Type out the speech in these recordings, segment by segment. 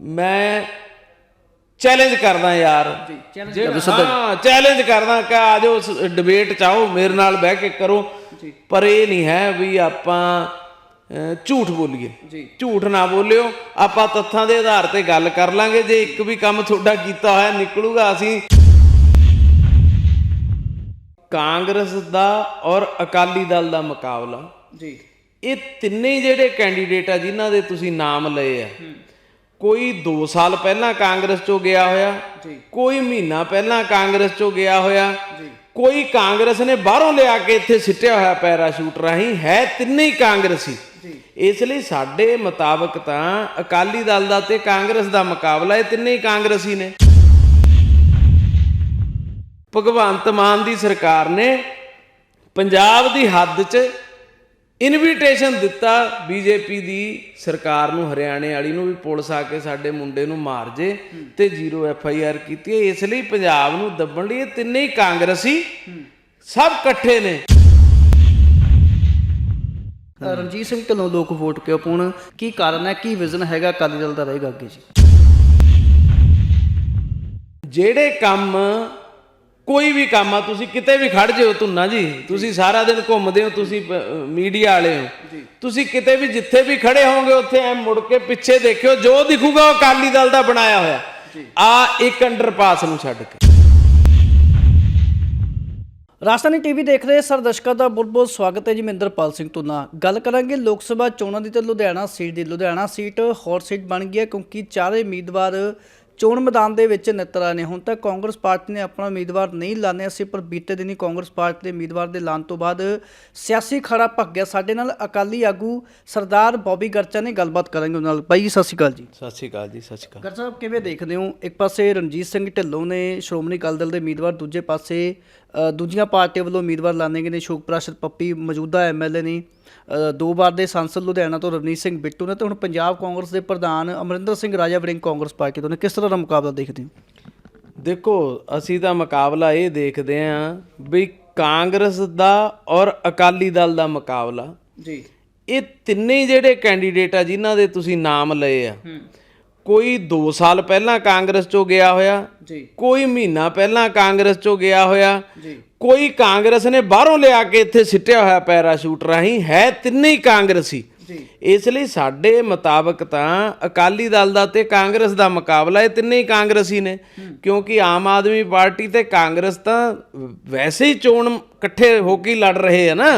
ਮੈਂ ਚੈਲੰਜ ਕਰਦਾ ਯਾਰ। ਹਾਂ ਚੈਲੰਜ ਕਰਦਾ ਕਿ ਆ ਜਾਓ ਡਿਬੇਟ ਚਾਹੋ ਮੇਰੇ ਨਾਲ ਬਹਿ ਕੇ ਕਰੋ। ਪਰ ਇਹ ਨਹੀਂ ਹੈ ਵੀ ਆਪਾਂ ਝੂਠ ਬੋਲੀਏ। ਝੂਠ ਨਾ ਬੋਲਿਓ। ਆਪਾਂ ਤੱਥਾਂ ਦੇ ਆਧਾਰ ਤੇ ਗੱਲ ਕਰ ਲਾਂਗੇ। ਜੇ ਇੱਕ ਵੀ ਕੰਮ ਤੁਹਾਡਾ ਕੀਤਾ ਹੋਇਆ ਨਿਕਲੂਗਾ ਅਸੀਂ ਕਾਂਗਰਸ ਦਾ ਔਰ ਅਕਾਲੀ ਦਲ ਦਾ ਮੁਕਾਬਲਾ। ਜੀ। ਇਹ ਤਿੰਨੇ ਜਿਹੜੇ ਕੈਂਡੀਡੇਟ ਆ ਜਿਨ੍ਹਾਂ ਦੇ ਤੁਸੀਂ ਨਾਮ ਲਏ ਆ ਕੋਈ 2 ਸਾਲ ਪਹਿਲਾਂ ਕਾਂਗਰਸ ਚੋਂ ਗਿਆ ਹੋਇਆ ਜੀ। ਕੋਈ ਮਹੀਨਾ ਪਹਿਲਾਂ ਕਾਂਗਰਸ ਚੋਂ ਗਿਆ ਹੋਇਆ ਜੀ। ਕੋਈ ਕਾਂਗਰਸ ਨੇ ਬਾਹਰੋਂ ਲਿਆ ਕੇ ਇੱਥੇ ਸਿੱਟਿਆ ਹੋਇਆ ਪੈਰਾਸ਼ੂਟ ਰਾਹੀਂ ਹੈ ਤਿੰਨੇ ਹੀ ਕਾਂਗਰਸੀ ਜੀ। ਇਸ ਲਈ ਸਾਡੇ ਮੁਤਾਬਕ ਤਾਂ ਅਕਾਲੀ ਦਲ ਦਾ ਤੇ ਕਾਂਗਰਸ ਦਾ ਮੁਕਾਬਲਾ ਇਹ ਤਿੰਨੇ ਹੀ ਕਾਂਗਰਸੀ ਨੇ ਭਗਵੰਤ ਮਾਨ ਦੀ ਸਰਕਾਰ ਨੇ ਪੰਜਾਬ ਦੀ ਹੱਦ 'ਚ ਇਨਵੀਟੇਸ਼ਨ ਦਿੱਤਾ ਬੀਜੇਪੀ ਦੀ ਸਰਕਾਰ ਨੂੰ ਹਰਿਆਣੇ ਵਾਲੀ ਨੂੰ ਵੀ ਪੁਲਿਸ ਆ ਕੇ ਸਾਡੇ ਮੁੰਡੇ ਨੂੰ ਮਾਰ ਜੇ ਤੇ ਜ਼ੀਰੋ ਐਫ ਆਈ ਆਰ ਕੀਤੀ ਹੈ। ਇਸ ਲਈ ਪੰਜਾਬ ਨੂੰ ਦੱਬਣ ਲਈ ਇਹ ਤਿੰਨੇ ਹੀ ਕਾਂਗਰਸੀ ਸਭ ਇਕੱਠੇ ਨੇ। ਰਣਜੀਤ ਸਿੰਘ ਢਿੱਲੋਂ ਲੋਕ ਵੋਟ ਕਿਉਂ ਪਾਉਣ? ਕੀ ਕਾਰਨ ਹੈ? ਕੀ ਵਿਜ਼ਨ ਹੈਗਾ? ਅਕਾਲੀ ਦਲ ਦਾ ਰਹੇਗਾ ਅੱਗੇ ਜੀ। ਜਿਹੜੇ ਕੰਮ ਕੋਈ ਵੀ ਕੰਮ ਆ ਤੁਸੀਂ ਕਿਤੇ ਵੀ ਖੜ ਜਿਓ ਧੁੰਨਾ ਜੀ ਤੁਸੀਂ ਸਾਰਾ ਦਿਨ ਘੁੰਮਦੇ ਹੋ ਤੁਸੀਂ ਮੀਡੀਆ ਵਾਲੇ ਹੋ। ਤੁਸੀਂ ਕਿਤੇ ਵੀ ਜਿੱਥੇ ਵੀ ਖੜੇ ਹੋਵੋਗੇ ਉੱਥੇ ਐ ਮੁੜ ਕੇ ਪਿੱਛੇ ਦੇਖਿਓ ਜੋ ਦਿਖੂਗਾ ਉਹ ਅਕਾਲੀ ਦਲ ਦਾ ਬਣਾਇਆ ਹੋਇਆ। ਆ ਇੱਕ ਅੰਡਰਪਾਸ ਨੂੰ ਛੱਡ ਕੇ। ਰਾਜਧਾਨੀ ਟੀਵੀ ਦੇਖ ਰਹੇ ਸਰ ਦਰਸ਼ਕਾਂ ਦਾ ਬਹੁਤ ਬਹੁਤ ਸਵਾਗਤ ਹੈ ਜੀ ਮਹਿੰਦਰਪਾਲ ਸਿੰਘ ਤੁਨਾ ਗੱਲ ਕਰਾਂਗੇ ਲੋਕ ਸਭਾ ਚੋਣਾਂ ਦੀ ਤੇ ਲੁਧਿਆਣਾ ਸੀਟ ਦੀ। ਲੁਧਿਆਣਾ ਸੀਟ ਹੌਟ ਸੀਟ ਬਣ ਗਈ ਹੈ ਕਿਉਂਕਿ ਚਾਰੇ ਉਮੀਦਵਾਰ ਚੋਣ ਮੈਦਾਨ ਦੇ ਵਿੱਚ ਨਿੱਤਰ ਆਏ ਨੇ। ਹੁਣ ਤੱਕ ਕਾਂਗਰਸ ਪਾਰਟੀ ਨੇ ਆਪਣਾ ਉਮੀਦਵਾਰ ਨਹੀਂ ਲਾਣਿਆ ਸੀ ਪਰ ਬੀਤੇ ਦਿਨੀ ਕਾਂਗਰਸ ਪਾਰਟੀ ਦੇ ਉਮੀਦਵਾਰ ਦੇ ਐਲਾਨ ਤੋਂ ਬਾਅਦ ਸਿਆਸੀ ਖੜਾ ਭੱਗ ਗਿਆ। ਸਾਡੇ ਨਾਲ ਅਕਾਲੀ ਆਗੂ ਸਰਦਾਰ ਬੌਬੀ ਗਰਚਾ ਨੇ ਗੱਲਬਾਤ ਕਰਾਂਗੇ ਉਹਨਾਂ ਨਾਲ। ਬਾਈ ਸਤਿ ਸ਼੍ਰੀ ਅਕਾਲ ਜੀ। ਸਤਿ ਸ਼੍ਰੀ ਅਕਾਲ ਜੀ ਸਤਿ ਸ਼੍ਰੀ ਅਕਾਲ। ਗਰ ਸਾਹਿਬ ਕਿਵੇਂ ਦੇਖਦੇ ਹੋ? ਇੱਕ ਪਾਸੇ ਰਣਜੀਤ ਸਿੰਘ ਢਿੱਲੋਂ ਨੇ ਸ਼੍ਰੋਮਣੀ ਅਕਾਲੀ ਦਲ ਦੇ ਉਮੀਦਵਾਰ ਦੂਜੇ ਪਾਸੇ ਦੂਜੀਆਂ ਪਾਰਟੀਆਂ ਵੱਲੋਂ ਉਮੀਦਵਾਰ ਲਾਣੇ ਗਏ ਨੇ। ਸ਼ੋਕ ਪ੍ਰਾਸ਼ਰ ਪੱਪੀ ਮੌਜੂਦਾ ਐਮਐਲਏ ਨੇ। ਦੋ ਵਾਰ ਦੇ ਸੰਸਦ ਲੁਧਿਆਣਾ ਤੋਂ ਰਵਨੀਤ ਸਿੰਘ ਬਿੱਟੂ ਨੇ ਤੇ ਹੁਣ ਪੰਜਾਬ ਕਾਂਗਰਸ ਦੇ ਪ੍ਰਧਾਨ ਅਮਰਿੰਦਰ ਸਿੰਘ ਰਾਜਾ ਵੜਿੰਗ ਕਾਂਗਰਸ ਪਾਰਟੀ ਤੋਂ ਨੇ। ਕਿਸ ਤਰ੍ਹਾਂ ਦਾ ਮੁਕਾਬਲਾ ਦੇਖਦੇ ਹੋ? ਦੇਖੋ ਅਸੀਂ ਤਾਂ ਮੁਕਾਬਲਾ ਇਹ ਦੇਖਦੇ ਆਂ ਵੀ ਕਾਂਗਰਸ ਦਾ ਔਰ ਅਕਾਲੀ ਦਲ ਦਾ ਮੁਕਾਬਲਾ। ਜੀ। ਇਹ ਤਿੰਨੇ ਜਿਹੜੇ ਕੈਂਡੀਡੇਟ ਆ ਜਿਨ੍ਹਾਂ ਦੇ ਤੁਸੀਂ ਨਾਮ ਲਏ ਆ ਕੋਈ 2 ਸਾਲ ਪਹਿਲਾਂ ਕਾਂਗਰਸ ਚੋਂ ਗਿਆ ਹੋਇਆ ਜੀ। ਕੋਈ ਮਹੀਨਾ ਪਹਿਲਾਂ ਕਾਂਗਰਸ ਚੋਂ ਗਿਆ ਹੋਇਆ ਜੀ। ਕੋਈ ਕਾਂਗਰਸ ਨੇ ਬਾਹਰੋਂ ਲਿਆ ਕੇ ਇੱਥੇ ਸਿੱਟਿਆ ਹੋਇਆ ਪੈਰਾਸ਼ੂਟ ਰਾਹੀਂ ਹੈ ਤਿੰਨੇ ਹੀ ਕਾਂਗਰਸੀ। ਜੀ। ਇਸ ਲਈ ਸਾਡੇ ਮੁਤਾਬਕ ਤਾਂ ਅਕਾਲੀ ਦਲ ਦਾ ਤੇ ਕਾਂਗਰਸ ਦਾ ਮੁਕਾਬਲਾ ਇਹ ਤਿੰਨੇ ਹੀ ਕਾਂਗਰਸੀ ਨੇ ਕਿਉਂਕਿ ਆਮ ਆਦਮੀ ਪਾਰਟੀ ਤੇ ਕਾਂਗਰਸ ਤਾਂ ਵੈਸੇ ਹੀ ਚੋਣ ਇਕੱਠੇ ਹੋ ਕੇ ਲੜ ਰਹੇ ਆ ਨਾ।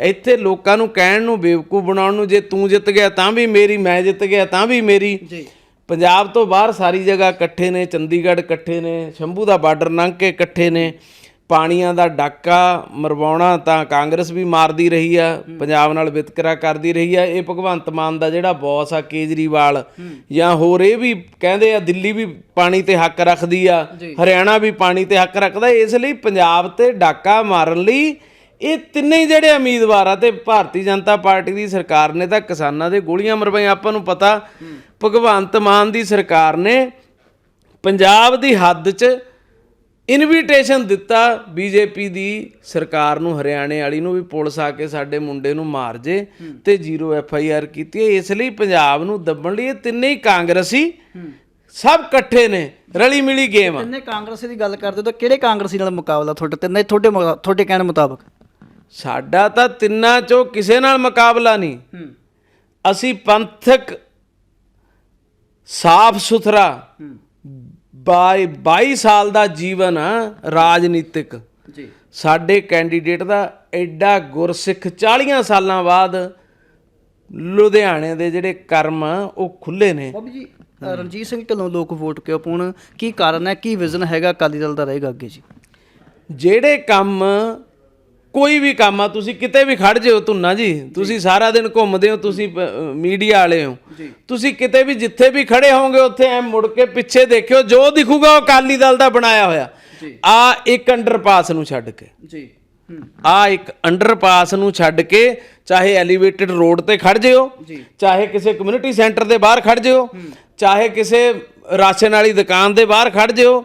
ਇੱਥੇ ਲੋਕਾਂ ਨੂੰ ਕਹਿਣ ਨੂੰ ਬੇਵਕੂਫ ਬਣਾਉਣ ਨੂੰ ਜੇ ਤੂੰ ਜਿੱਤ ਗਿਆ ਤਾਂ ਵੀ ਮੇਰੀ ਮੈਂ ਜਿੱਤ ਗਿਆ ਤਾਂ ਵੀ ਮੇਰੀ। ਜੀ। ਪੰਜਾਬ ਤੋਂ ਬਾਹਰ ਸਾਰੀ ਜਗ੍ਹਾ ਇਕੱਠੇ ਨੇ ਚੰਡੀਗੜ੍ਹ ਇਕੱਠੇ ਨੇ ਸ਼ੰਭੂ ਦਾ ਬਾਰਡਰ ਲੰਘ ਕੇ ਇਕੱਠੇ ਨੇ ਪਾਣੀਆਂ ਦਾ ਡਾਕਾ ਮਰਵਾਉਣਾ ਤਾਂ ਕਾਂਗਰਸ ਵੀ ਮਾਰਦੀ ਰਹੀ ਆ ਪੰਜਾਬ ਨਾਲ ਵਿਤਕਰਾ ਕਰਦੀ ਰਹੀ ਆ ਇਹ ਭਗਵੰਤ ਮਾਨ ਦਾ ਜਿਹੜਾ ਬੌਸ ਆ ਕੇਜਰੀਵਾਲ ਜਾਂ ਹੋਰ ਇਹ ਵੀ ਕਹਿੰਦੇ ਆ ਦਿੱਲੀ ਵੀ ਪਾਣੀ ਤੇ ਹੱਕ ਰੱਖਦੀ ਆ ਹਰਿਆਣਾ ਵੀ ਪਾਣੀ ਤੇ ਹੱਕ ਰੱਖਦਾ ਇਸ ਲਈ ਪੰਜਾਬ ਤੇ ਡਾਕਾ ਮਾਰਨ ਲਈ ਇਹ ਤਿੰਨੇ ਹੀ ਜਿਹੜੇ ਉਮੀਦਵਾਰ ਆ ਤੇ ਭਾਰਤੀ ਜਨਤਾ ਪਾਰਟੀ ਦੀ ਸਰਕਾਰ ਨੇ ਤਾਂ ਕਿਸਾਨਾਂ ਦੇ ਗੋਲੀਆਂ ਮਰਵਾਈਆਂ। ਆਪਾਂ ਨੂੰ ਪਤਾ, ਭਗਵੰਤ ਮਾਨ ਦੀ ਸਰਕਾਰ ਨੇ ਪੰਜਾਬ ਦੀ ਹੱਦ 'ਚ ਇਨਵੀਟੇਸ਼ਨ ਦਿੱਤਾ ਬੀਜੇਪੀ ਦੀ ਸਰਕਾਰ ਨੂੰ, ਹਰਿਆਣੇ ਵਾਲੀ ਨੂੰ ਵੀ ਪੁਲਿਸ ਆ ਕੇ ਸਾਡੇ ਮੁੰਡੇ ਨੂੰ ਮਾਰ ਜੇ ਤੇ ਜ਼ੀਰੋ ਐਫ ਆਈ ਆਰ ਕੀਤੀ ਹੈ। ਇਸ ਲਈ ਪੰਜਾਬ ਨੂੰ ਦੱਬਣ ਲਈ ਇਹ ਤਿੰਨੇ ਹੀ ਕਾਂਗਰਸੀ ਸਭ ਇਕੱਠੇ ਨੇ ਰਲੀ ਮਿਲੀ ਗੇਮ ਆ। ਤਿੰਨੇ ਕਾਂਗਰਸੀ ਦੀ ਗੱਲ ਕਰਦੇ ਤਾਂ ਕਿਹੜੇ ਕਾਂਗਰਸੀ ਨਾਲ ਮੁਕਾਬਲਾ ਤੁਹਾਡੇ, ਤਿੰਨੇ ਤੁਹਾਡੇ ਤੁਹਾਡੇ ਕਹਿਣ ਮੁਤਾਬਕ? ਸਾਡਾ ਤਾਂ ਤਿੰਨਾਂ ਚੋਂ ਕਿਸੇ ਨਾਲ ਮੁਕਾਬਲਾ ਨਹੀਂ। ਅਸੀਂ ਪੰਥਕ ਸਾਫ਼ ਸੁਥਰਾ ਹੂੰ। ਬਾਈ 22 ਸਾਲ ਦਾ ਜੀਵਨ ਆ ਰਾਜਨੀਤਿਕ। ਜੀ। ਸਾਡੇ ਕੈਂਡੀਡੇਟ ਦਾ ਐਡਾ ਗੁਰਸਿੱਖ 40 ਸਾਲਾਂ ਬਾਅਦ ਲੁਧਿਆਣੇ ਦੇ ਜਿਹੜੇ ਕਰਮ ਉਹ ਖੁੱਲੇ ਨੇ। ਬਾਬੂ ਜੀ ਅ, ਰਣਜੀਤ ਸਿੰਘ ਢਿੱਲੋਂ ਲੋਕ ਵੋਟ ਕਿਉਂ ਪਾਉਣ? ਕੀ ਕਾਰਨ ਹੈ? ਕੀ ਵਿਜ਼ਨ ਹੈਗਾ? ਅਕਾਲੀ ਦਲ ਦਾ ਰਹੇਗਾ ਅੱਗੇ ਜੀ। ਜਿਹੜੇ ਕੰਮ ਕੋਈ ਵੀ ਕੰਮ ਆ ਤੁਸੀਂ ਕਿਤੇ ਵੀ ਖੜ ਜਿਓ ਧੁੰਨਾ ਜੀ ਤੁਸੀਂ ਸਾਰਾ ਦਿਨ ਘੁੰਮਦੇ ਹੋ ਤੁਸੀਂ ਮੀਡੀਆ ਵਾਲੇ ਹੋ। ਤੁਸੀਂ ਕਿਤੇ ਵੀ ਜਿੱਥੇ ਵੀ ਖੜੇ ਹੋਵੋਗੇ ਉੱਥੇ ਐ ਮੁੜ ਕੇ ਪਿੱਛੇ ਦੇਖਿਓ ਜੋ ਦਿਖੂਗਾ ਉਹ ਅਕਾਲੀ ਦਲ ਦਾ ਬਣਾਇਆ ਹੋਇਆ। ਆ ਇੱਕ ਅੰਡਰਪਾਸ ਨੂੰ ਛੱਡ ਕੇ। ਜੀ। ਆ ਇੱਕ ਅੰਡਰਪਾਸ ਨੂੰ ਛੱਡ ਕੇ ਚਾਹੇ ਐਲੀਵੇਟਡ ਰੋਡ ਤੇ ਖੜ ਜਿਓ ਚਾਹੇ ਕਿਸੇ ਕਮਿਊਨਿਟੀ ਸੈਂਟਰ ਦੇ ਬਾਹਰ ਖੜ ਜਿਓ ਚਾਹੇ ਕਿਸੇ ਰਾਸ਼ਨ ਵਾਲੀ ਦੁਕਾਨ ਦੇ ਬਾਹਰ ਖੜ ਜਿਓ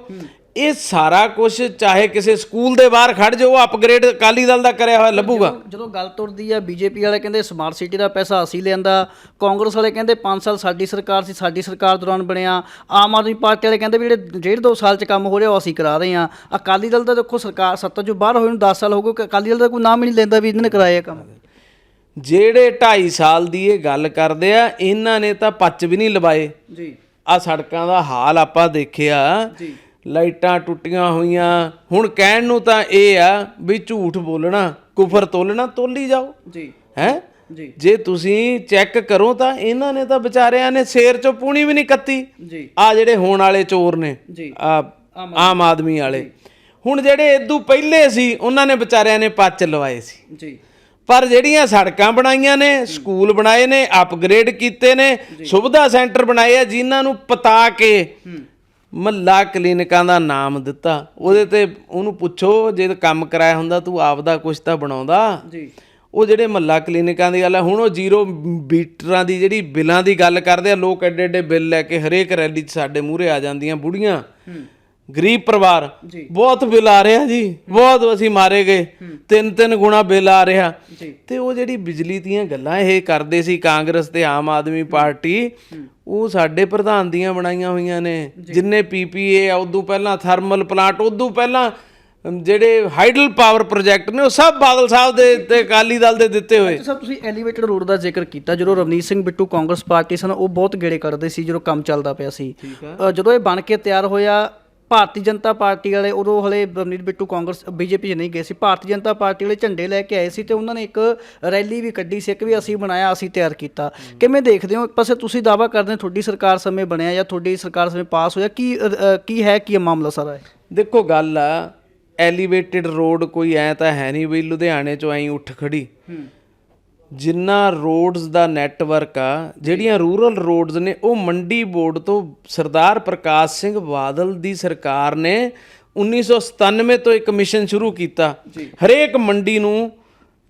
ਇਹ ਸਾਰਾ ਕੁਝ ਚਾਹੇ ਕਿਸੇ ਸਕੂਲ ਦੇ ਬਾਹਰ ਖੜ ਜਾਓ ਅਪਗ੍ਰੇਡ ਅਕਾਲੀ ਦਲ ਦਾ ਕਰਿਆ ਹੋਇਆ ਲੱਭੂਗਾ। ਜਦੋਂ- ਗੱਲ ਤੁਰਦੀ ਆ ਬੀਜੇਪੀ ਵਾਲੇ ਕਹਿੰਦੇ ਸਮਾਰਟ ਸਿਟੀ ਦਾ ਪੈਸਾ ਅਸੀਂ ਲਿਆਂਦਾ ਕਾਂਗਰਸ ਵਾਲੇ ਕਹਿੰਦੇ 5 ਸਾਲ ਸਾਡੀ ਸਰਕਾਰ ਸੀ ਸਾਡੀ ਸਰਕਾਰ ਦੌਰਾਨ ਬਣਿਆ ਆਮ ਆਦਮੀ ਪਾਰਟੀ ਵਾਲੇ ਕਹਿੰਦੇ ਵੀ ਜਿਹੜੇ ਡੇਢ ਦੋ ਸਾਲ 'ਚ ਕੰਮ ਹੋ ਰਿਹਾ ਉਹ ਅਸੀਂ ਕਰਾ ਰਹੇ ਆ ਅਕਾਲੀ ਦਲ ਦਾ ਦੇਖੋ ਸਰਕਾਰ ਸੱਤਾ ਜੋ ਬਾਹਰ ਹੋਏ ਨੂੰ 10 ਸਾਲ ਹੋ ਗਏ ਅਕਾਲੀ ਦਲ ਦਾ ਕੋਈ ਨਾਮ ਹੀ ਨਹੀਂ ਲੈਂਦਾ ਵੀ ਇਹਨਾਂ ਨੇ ਕਰਾਇਆ ਕੰਮ। ਜਿਹੜੇ 2.5 ਸਾਲ ਦੀ ਇਹ ਗੱਲ ਕਰਦੇ ਆ ਇਹਨਾਂ ਨੇ ਤਾਂ ਪੱਚ ਵੀ ਨਹੀਂ ਲਵਾਏ। ਜੀ। ਆ ਸੜਕਾਂ ਦਾ ਹਾਲ ਆਪਾਂ ਦੇਖਿਆ। ਜੀ। ਲਾਈਟਾਂ ਟੁੱਟੀਆਂ ਹੋਈਆਂ। ਹੁਣ ਕਹਿਣ ਨੂੰ ਤਾਂ ਇਹ ਆ ਵੀ ਝੂਠ ਬੋਲਣਾ ਕੁਫਰ ਤੋਲਣਾ ਤੋਲੀ ਜਾਓ। ਜੀ। ਹੈ? ਜੀ। ਜੇ ਤੁਸੀਂ ਚੈੱਕ ਕਰੋ ਤਾਂ ਇਹਨਾਂ ਨੇ ਤਾਂ ਵਿਚਾਰਿਆਂ ਨੇ ਸ਼ੇਰ ਚੋਂ ਪੂਣੀ ਵੀ ਨਹੀਂ ਕੱਤੀ। ਜੀ। ਆ ਜਿਹੜੇ ਹੋਣ ਵਾਲੇ ਚੋਰ ਨੇ ਆ ਆਮ ਆਦਮੀ। ਵਾਲੇ। ਹੁਣ ਜਿਹੜੇ ਇਦੋਂ ਪਹਿਲੇ ਸੀ ਉਹਨਾਂ ਨੇ ਵਿਚਾਰਿਆਂ ਨੇ ਪੱਚ ਲਵਾਏ ਸੀ। ਜੀ। ਪਰ ਜਿਹੜੀਆਂ ਸੜਕਾਂ ਬਣਾਈਆਂ ਨੇ ਸਕੂਲ ਬਣਾਏ ਨੇ ਅਪਗ੍ਰੇਡ ਕੀਤੇ ਨੇ ਸੁਵਿਧਾ ਸੈਂਟਰ ਬਣਾਏ ਆ ਜਿਨ੍ਹਾਂ ਨੂੰ ਪਤਾ ਕੇ ਮੱਲਾ ਕਲੀਨਿਕਾਂ ਦਾ ਨਾਮ ਦਿੱਤਾ। ਉਹਦੇ ਤੇ ਉਹਨੂੰ ਪੁੱਛੋ ਜੇ ਕੰਮ ਕਰਾਇਆ ਹੁੰਦਾ ਤੂੰ ਆਪਦਾ ਕੁਝ ਤਾਂ ਬਣਾਉਂਦਾ। ਜੀ। ਉਹ ਜਿਹੜੇ ਮੱਲਾ ਕਲੀਨਿਕਾਂ ਦੀ ਗੱਲ ਹੈ ਹੁਣ ਉਹ ਜ਼ੀਰੋ ਬੀਟਰਾਂ ਦੀ ਜਿਹੜੀ ਬਿੱਲਾਂ ਦੀ ਗੱਲ ਕਰਦੇ ਆ ਲੋਕ ਐਡੇ ਐਡੇ ਬਿੱਲ ਲੈ ਕੇ ਹਰੇਕ ਰੈਲੀ 'ਚ ਸਾਡੇ ਮੂਹਰੇ ਆ ਜਾਂਦੀਆਂ ਬੁੜੀਆਂ। ਗਰੀਬ ਪਰਿਵਾਰ। ਬਹੁਤ ਬਿੱਲ ਆ ਰਿਹਾ ਜੀ ਬਹੁਤ ਅਸੀਂ ਮਾਰੇ ਗਏ ਤਿੰਨ ਤਿੰਨ ਗੁਣਾ ਬਿੱਲ ਆ ਰਿਹਾ। ਤੇ ਉਹ ਜਿਹੜੀ ਬਿਜਲੀ ਦੀਆਂ ਗੱਲਾਂ ਇਹ ਕਰਦੇ ਸੀ ਕਾਂਗਰਸ ਤੇ ਆਮ ਆਦਮੀ ਪਾਰਟੀ ਉਹ ਸਾਡੇ ਪ੍ਰਧਾਨ ਦੀਆਂ ਬਣਾਈਆਂ ਹੋਈਆਂ ਨੇ ਜਿੰਨੇ ਪੀਪੀਏ ਆ ਉਦੋਂ ਪਹਿਲਾਂ ਥਰਮਲ ਪਲਾਂਟ ਉਦੋਂ ਪਹਿਲਾਂ ਜਿਹੜੇ ਹਾਈਡਲ ਪਾਵਰ ਪ੍ਰੋਜੈਕਟ ਨੇ ਉਹ ਸਭ ਬਾਦਲ ਸਾਹਿਬ ਦੇ ਤੇ ਅਕਾਲੀ ਦਲ ਦੇ ਦਿੱਤੇ ਹੋਏ। ਸਰ ਤੁਸੀਂ ਐਲੀਵੇਟਡ ਰੋਡ ਦਾ ਜ਼ਿਕਰ ਕੀਤਾ ਜਦੋਂ ਰਵਨੀਤ ਸਿੰਘ ਬਿੱਟੂ ਕਾਂਗਰਸ ਪਾਰਟੀ ਸਨ ਉਹ ਬਹੁਤ ਗੇੜੇ ਕੱਢਦੇ ਸੀ ਜਦੋਂ ਕੰਮ ਚੱਲਦਾ ਪਿਆ ਸੀ। ਜਦੋਂ ਇਹ ਬਣ ਕੇ ਤਿਆਰ ਹੋਇਆ ਭਾਰਤੀ ਜਨਤਾ ਪਾਰਟੀ ਵਾਲੇ ਉਦੋਂ ਹਲੇ ਰਵਨੀਤ ਬਿੱਟੂ ਕਾਂਗਰਸ ਬੀਜੇਪੀ 'ਚ ਨਹੀਂ ਗਏ ਸੀ। ਭਾਰਤੀ ਜਨਤਾ ਪਾਰਟੀ ਵਾਲੇ ਝੰਡੇ ਲੈ ਕੇ ਆਏ ਸੀ ਤੇ ਉਹਨਾਂ ਨੇ ਇੱਕ ਰੈਲੀ ਵੀ ਕੱਢੀ ਸੀ ਇੱਕ ਵੀ ਅਸੀਂ ਬਣਾਇਆ ਅਸੀਂ ਤਿਆਰ ਕੀਤਾ। ਕਿਵੇਂ ਦੇਖਦੇ ਹੋ? ਇੱਕ ਪਾਸੇ ਤੁਸੀਂ ਦਾਵਾ ਕਰਦੇ ਹੋ ਤੁਹਾਡੀ ਸਰਕਾਰ ਸਮੇਂ ਬਣਿਆ ਜਾਂ ਤੁਹਾਡੀ ਸਰਕਾਰ ਸਮੇਂ ਪਾਸ ਹੋਇਆ? ਕੀ ਕੀ ਹੈ ਕੀ ਇਹ ਮਾਮਲਾ ਸਾਰਾ ਹੈ ਦੇਖੋ ਗੱਲ ਆ ਐਲੀਵੇਟਡ ਰੋਡ ਕੋਈ ਐ ਤਾਂ ਹੈ ਨਹੀਂ ਵੀ ਲੁਧਿਆਣੇ ਚੋਂ ਐਂ ਉੱਠ ਖੜੀ ਜਿੰਨਾ ਰੋਡਸ ਦਾ ਨੈਟਵਰਕ ਆ ਜਿਹੜੀਆਂ ਰੂਰਲ ਰੋਡਸ ਨੇ ਉਹ ਮੰਡੀ ਬੋਰਡ ਤੋਂ ਸਰਦਾਰ ਪ੍ਰਕਾਸ਼ ਸਿੰਘ ਬਾਦਲ ਦੀ ਸਰਕਾਰ ਨੇ 1997 ਤੋਂ ਇੱਕ ਮਿਸ਼ਨ ਸ਼ੁਰੂ ਕੀਤਾ। ਹਰੇਕ ਮੰਡੀ ਨੂੰ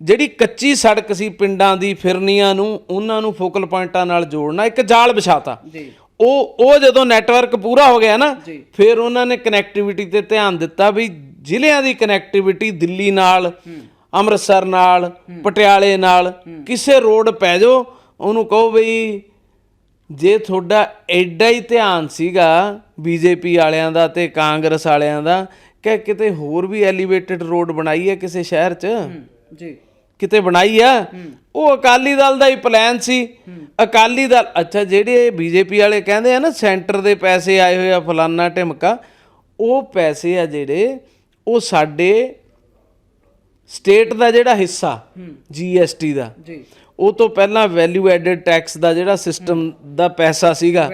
ਜਿਹੜੀ ਕੱਚੀ ਸੜਕ ਸੀ ਪਿੰਡਾਂ ਦੀ ਫਿਰਨੀਆਂ ਨੂੰ ਉਹਨਾਂ ਨੂੰ ਫੋਕਲ ਪੁਆਇੰਟਾਂ ਨਾਲ ਜੋੜਨਾ ਇੱਕ ਜਾਲ ਵਿਛਾਤਾ। ਜੀ। ਉਹ ਉਹ ਜਦੋਂ ਨੈਟਵਰਕ ਪੂਰਾ ਹੋ ਗਿਆ ਨਾ ਫਿਰ ਉਹਨਾਂ ਨੇ ਕਨੈਕਟੀਵਿਟੀ ਤੇ ਧਿਆਨ ਦਿੱਤਾ ਵੀ ਜ਼ਿਲ੍ਹਿਆਂ ਦੀ ਕਨੈਕਟੀਵਿਟੀ ਦਿੱਲੀ ਨਾਲ ਅੰਮ੍ਰਿਤਸਰ ਨਾਲ ਪਟਿਆਲੇ ਨਾਲ ਕਿਸੇ ਰੋਡ ਪੈ ਜਾਓ ਉਹਨੂੰ ਕਹੋ ਬਈ ਜੇ ਤੁਹਾਡਾ ਐਡਾ ਹੀ ਧਿਆਨ ਸੀਗਾ ਬੀਜੇਪੀ ਵਾਲਿਆਂ ਦਾ ਤੇ ਕਾਂਗਰਸ ਵਾਲਿਆਂ ਦਾ ਕਿ ਕਿਤੇ ਹੋਰ ਵੀ ਐਲੀਵੇਟਡ ਰੋਡ ਬਣਾਈ ਹੈ ਕਿਸੇ ਸ਼ਹਿਰ 'ਚ? ਜੀ। ਕਿਤੇ ਬਣਾਈ ਆ? ਉਹ ਅਕਾਲੀ ਦਲ ਦਾ ਹੀ ਪਲਾਨ ਸੀ। ਅਕਾਲੀ ਦਲ ਅੱਛਾ ਜਿਹੜੇ ਬੀਜੇਪੀ ਵਾਲੇ ਕਹਿੰਦੇ ਆ ਨਾ ਸੈਂਟਰ ਦੇ ਪੈਸੇ ਆਏ ਹੋਏ ਆ ਫਲਾਨਾ ਢਿਮਕਾ ਉਹ ਪੈਸੇ ਆ ਜਿਹੜੇ ਉਹ ਸਾਡੇ ਸਟੇਟ ਦਾ ਜਿਹੜਾ ਹਿੱਸਾ ਜੀਐਸਟੀ ਦਾ ਜੀ। ਉਹ ਤੋਂ ਪਹਿਲਾਂ ਵੈਲਿਊ ਐਡਡ ਟੈਕਸ ਦਾ ਜਿਹੜਾ ਸਿਸਟਮ ਦਾ ਪੈਸਾ ਸੀਗਾ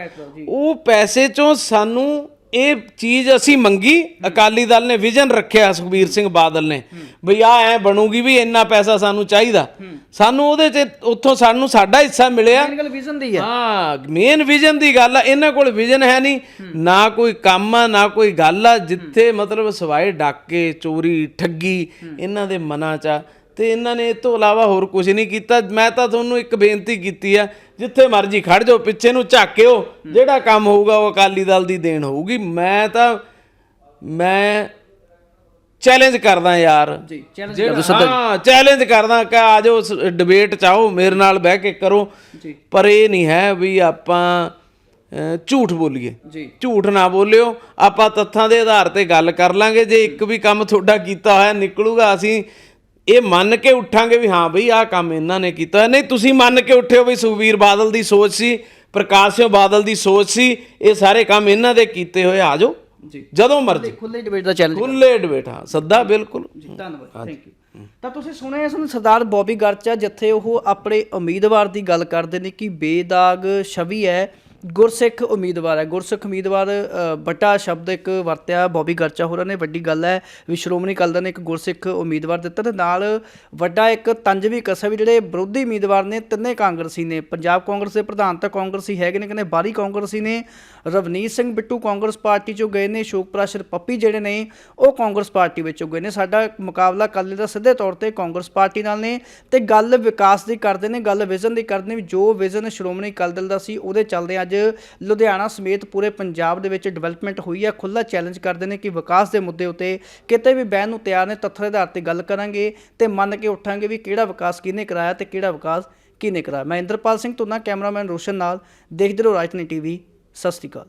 ਉਹ ਪੈਸੇ ਚੋਂ ਸਾਨੂੰ ਇਹ ਚੀਜ਼ ਅਸੀਂ ਮੰਗੀ ਅਕਾਲੀ ਦਲ ਨੇ ਵਿਜ਼ਨ ਰੱਖਿਆ ਸੁਖਬੀਰ ਸਿੰਘ ਬਾਦਲ ਨੇ। ਬਈ ਆ ਐ ਬਣੂਗੀ ਵੀ ਇੰਨਾ ਪੈਸਾ ਸਾਨੂੰ ਚਾਹੀਦਾ। ਸਾਨੂੰ ਉਹਦੇ ਚ ਉੱਥੋਂ ਸਾਨੂੰ ਸਾਡਾ ਹਿੱਸਾ ਮਿਲਿਆ। ਗੱਲ ਵਿਜ਼ਨ ਦੀ ਹੈ। ਹਾਂ ਮੇਨ ਵਿਜ਼ਨ ਦੀ ਗੱਲ ਆ। ਇਹਨਾਂ ਕੋਲ ਵਿਜ਼ਨ ਹੈ ਨਹੀਂ। ਨਾ ਕੋਈ ਕੰਮ ਆ ਨਾ ਕੋਈ ਗੱਲ ਆ। ਜਿੱਥੇ ਮਤਲਬ ਸਵਾਏ ਡਾਕੇ ਚੋਰੀ ਠੱਗੀ ਇਹਨਾਂ ਦੇ ਮਨਾਂ ਚ ਆ। ਤੇ ਇਹਨਾਂ ਨੇ ਇਹ ਤੋਂ ਇਲਾਵਾ ਹੋਰ ਕੁਝ ਨਹੀਂ ਕੀਤਾ। ਮੈਂ ਤਾਂ ਤੁਹਾਨੂੰ ਇੱਕ ਬੇਨਤੀ ਕੀਤੀ ਆ ਜਿੱਥੇ ਮਰਜ਼ੀ ਖੜ ਜਾਓ ਪਿੱਛੇ ਨੂੰ ਝਾਕਿਓ। ਜਿਹੜਾ ਕੰਮ ਹੋਊਗਾ ਉਹ ਅਕਾਲੀ ਦਲ ਦੀ ਦੇਣ ਹੋਊਗੀ। ਮੈਂ ਤਾਂ ਮੈਂ ਚੈਲੰਜ ਕਰਦਾ ਯਾਰ। ਜੀ ਚੈਲੰਜ ਜਿਹੜਾ ਹਾਂ ਚੈਲੰਜ ਕਰਦਾ ਕਿ ਆ ਜਾਓ ਡਿਬੇਟ ਚਾਹੋ ਮੇਰੇ ਨਾਲ ਬਹਿ ਕੇ ਕਰੋ। ਜੀ। ਪਰ ਇਹ ਨਹੀਂ ਹੈ ਵੀ ਆਪਾਂ ਝੂਠ ਬੋਲੀਏ। ਜੀ। ਝੂਠ ਨਾ ਬੋਲਿਓ। ਆਪਾਂ ਤੱਥਾਂ ਦੇ ਆਧਾਰ ਤੇ ਗੱਲ ਕਰ ਲਾਂਗੇ। ਜੇ ਇੱਕ ਵੀ ਕੰਮ ਤੁਹਾਡਾ ਕੀਤਾ ਹੋਇਆ ਨਿਕਲੂਗਾ ਅਸੀਂ ਇਹ ਮੰਨ ਕੇ ਉੱਠਾਂਗੇ ਵੀ ਹਾਂ ਬਈ ਆਹ ਕੰਮ ਇਹਨਾਂ ਨੇ ਕੀਤਾ। ਨਹੀਂ ਤੁਸੀਂ ਮੰਨ ਕੇ ਉੱਠਿਓ ਵੀ ਸੁਖਬੀਰ ਬਾਦਲ ਦੀ ਸੋਚ ਸੀ ਪ੍ਰਕਾਸ਼ ਸਿੰਘ ਬਾਦਲ ਦੀ ਸੋਚ ਸੀ ਇਹ ਸਾਰੇ ਕੰਮ ਇਹਨਾਂ ਦੇ ਕੀਤੇ ਹੋਏ ਆ ਜਾਓ। ਜੀ। ਜਦੋਂ ਮਰਜ਼ੀ। ਖੁੱਲੇ ਡਿਬੇਟ ਦਾ ਚੈਲੰਜ ਖੁੱਲੇ ਡਿਬੇਟ ਹਾਂ ਸੱਦਾ ਬਿਲਕੁਲ। ਜੀ ਧੰਨਵਾਦ। ਥੈਂਕ ਯੂ ਤਾਂ ਤੁਸੀਂ ਸੁਣਿਆ ਸੁਣ ਸਰਦਾਰ ਬੋਬੀ ਗਰਚਾ ਜਿੱਥੇ ਉਹ ਆਪਣੇ ਉਮੀਦਵਾਰ ਦੀ ਗੱਲ ਕਰਦੇ ਨੇ ਕਿ ਬੇਦਾਗ ਛਵੀ ਹੈ। ਗੁਰਸਿੱਖ ਉਮੀਦਵਾਰ ਹੈ। ਗੁਰਸਿੱਖ ਉਮੀਦਵਾਰ ਅ, ਵੱਡਾ ਸ਼ਬਦ ਇੱਕ ਵਰਤਿਆ ਬੋਬੀ ਗਰਚਾ ਹੋਰਾਂ ਨੇ ਵੱਡੀ ਗੱਲ ਹੈ ਵੀ ਸ਼੍ਰੋਮਣੀ ਅਕਾਲੀ ਦਲ ਨੇ ਇੱਕ ਗੁਰਸਿੱਖ ਉਮੀਦਵਾਰ ਦਿੱਤਾ ਤੇ ਨਾਲ ਵੱਡਾ ਇੱਕ ਤੰਜ ਵੀ ਕਸਿਆ ਵੀ ਜਿਹੜੇ ਵਿਰੋਧੀ ਉਮੀਦਵਾਰ ਨੇ ਤਿੰਨੇ ਕਾਂਗਰਸੀ ਨੇ। ਪੰਜਾਬ ਕਾਂਗਰਸ ਦੇ ਪ੍ਰਧਾਨ ਤਾਂ ਕਾਂਗਰਸੀ ਹੈਗੇ ਨੇ ਕਹਿੰਦੇ ਬਾਹਰੀ ਕਾਂਗਰਸੀ ਨੇ ਰਵਨੀਤ ਸਿੰਘ ਬਿੱਟੂ ਕਾਂਗਰਸ ਪਾਰਟੀ ਚੋਂ ਗਏ ਨੇ ਸ਼ੋਕ ਪ੍ਰਾਸ਼ਰ ਪੱਪੀ ਜਿਹੜੇ ਨੇ ਉਹ ਕਾਂਗਰਸ ਪਾਰਟੀ ਵਿੱਚੋਂ ਗਏ ਨੇ। ਸਾਡਾ ਮੁਕਾਬਲਾ ਅਕਾਲੀ ਦਾ ਸਿੱਧੇ ਤੌਰ ਤੇ ਕਾਂਗਰਸ ਪਾਰਟੀ ਨਾਲ ਨੇ ਤੇ ਗੱਲ ਵਿਕਾਸ ਦੀ ਕਰਦੇ ਨੇ ਗੱਲ ਵਿਜ਼ਨ ਦੀ ਕਰਦੇ ਨੇ ਵੀ ਜੋ ਵਿਜ਼ਨ ਸ਼੍ਰੋਮਣੀ ਅਕਾਲੀ ਦਲ ਦਾ ਸੀ ਉਹਦੇ ਚੱਲਦੇ ਅੱਜ ਅੱਜ ਲੁਧਿਆਣਾ ਸਮੇਤ ਪੂਰੇ ਪੰਜਾਬ ਦੇ ਵਿੱਚ ਡਿਵੈਲਪਮੈਂਟ ਹੋਈ ਹੈ। ਖੁੱਲਾ ਚੈਲੰਜ ਕਰਦੇ ਨੇ ਕਿ ਵਿਕਾਸ ਦੇ ਮੁੱਦੇ ਉਤੇ ਕਿਤੇ ਵੀ ਬਹਿਣ ਨੂੰ ਤਿਆਰ ਨੇ, ਤੱਥ ਦੇ ਆਧਾਰ ਤੇ ਗੱਲ ਕਰਾਂਗੇ ਤੇ ਮੰਨ ਕੇ ਉੱਠਾਂਗੇ ਵੀ ਕਿਹੜਾ ਵਿਕਾਸ ਕਿਹਨੇ ਕਰਾਇਆ ਤੇ ਕਿਹੜਾ ਵਿਕਾਸ ਕਿਹਨੇ ਕਰਾਇਆ। ਮੈਂ ਇੰਦਰਪਾਲ ਸਿੰਘ ਤੁਨਾ ਕੈਮਰਾਮੈਨ ਰੋਸ਼ਨ ਨਾਲ, ਦੇਖਦੇ ਰਹੋ ਰਾਜਨੀ ਟੀਵੀ। ਸਤਿ ਸ਼੍ਰੀ ਅਕਾਲ।